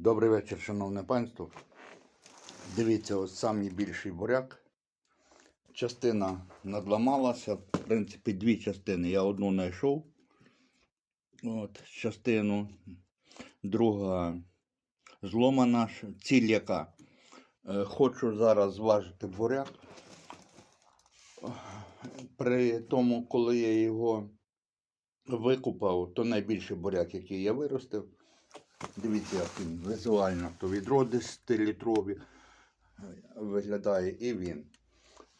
Добрий вечір, шановне панство. Дивіться, ось самий більший буряк. Частина надламалася, в принципі, дві частини. Я одну знайшов. От, частину. Друга зломана. Ціль яка? Е, Хочу зараз зважити буряк. При тому, коли я його викупав, то найбільший буряк, який я виростив. Дивіться, як він візуально, то відро 10-літрові виглядає і він.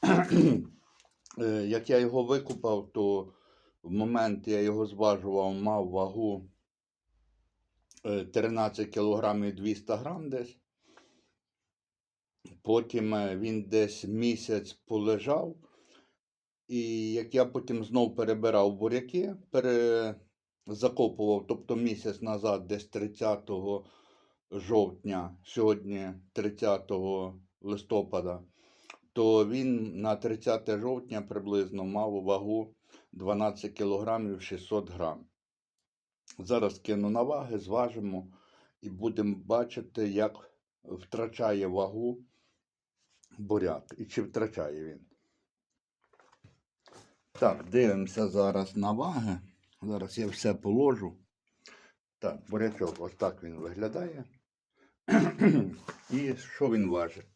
Е, Як я його викупав, то в момент я його зважував, мав вагу е, 13 кг і 200 грам десь. Потім е, він десь місяць полежав. І як я потім знов перебирав буряки, перезакопував, тобто місяць назад, десь 30 жовтня, сьогодні 30 листопада, то він на 30 жовтня приблизно мав вагу 12 кг 600 грам. Зараз кину на ваги, зважимо і будемо бачити, як втрачає вагу буряк і чи втрачає він. Так, дивимося зараз на ваги. Зараз я все положу. Так, бурячок, ось так він виглядає. І що він важить?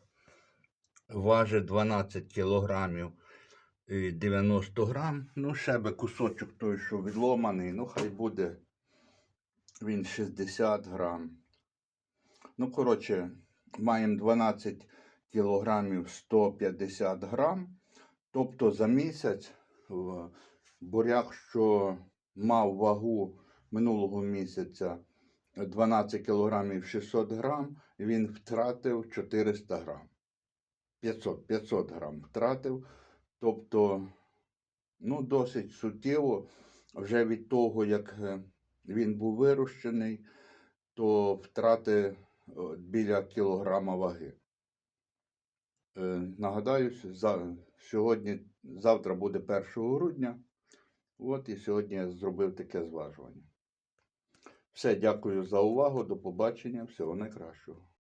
Важить 12 кілограмів і 90 грам. Ну, ще би кусочок той, що відломаний, ну хай буде він 60 грам. Ну, коротше, маємо 12 кілограмів 150 грам. Тобто за місяць буряк, що мав вагу минулого місяця 12 кілограмів 600 грам, він втратив 400 грам. 500, 500 грам втратив. Тобто, ну, досить суттєво, вже від того, як е, він був вирощений, то втрати е, біля кілограма ваги. Е, Нагадаю, сьогодні, завтра буде 1 грудня. От і сьогодні я зробив таке зважування. Все, дякую за увагу. До побачення. Всього найкращого.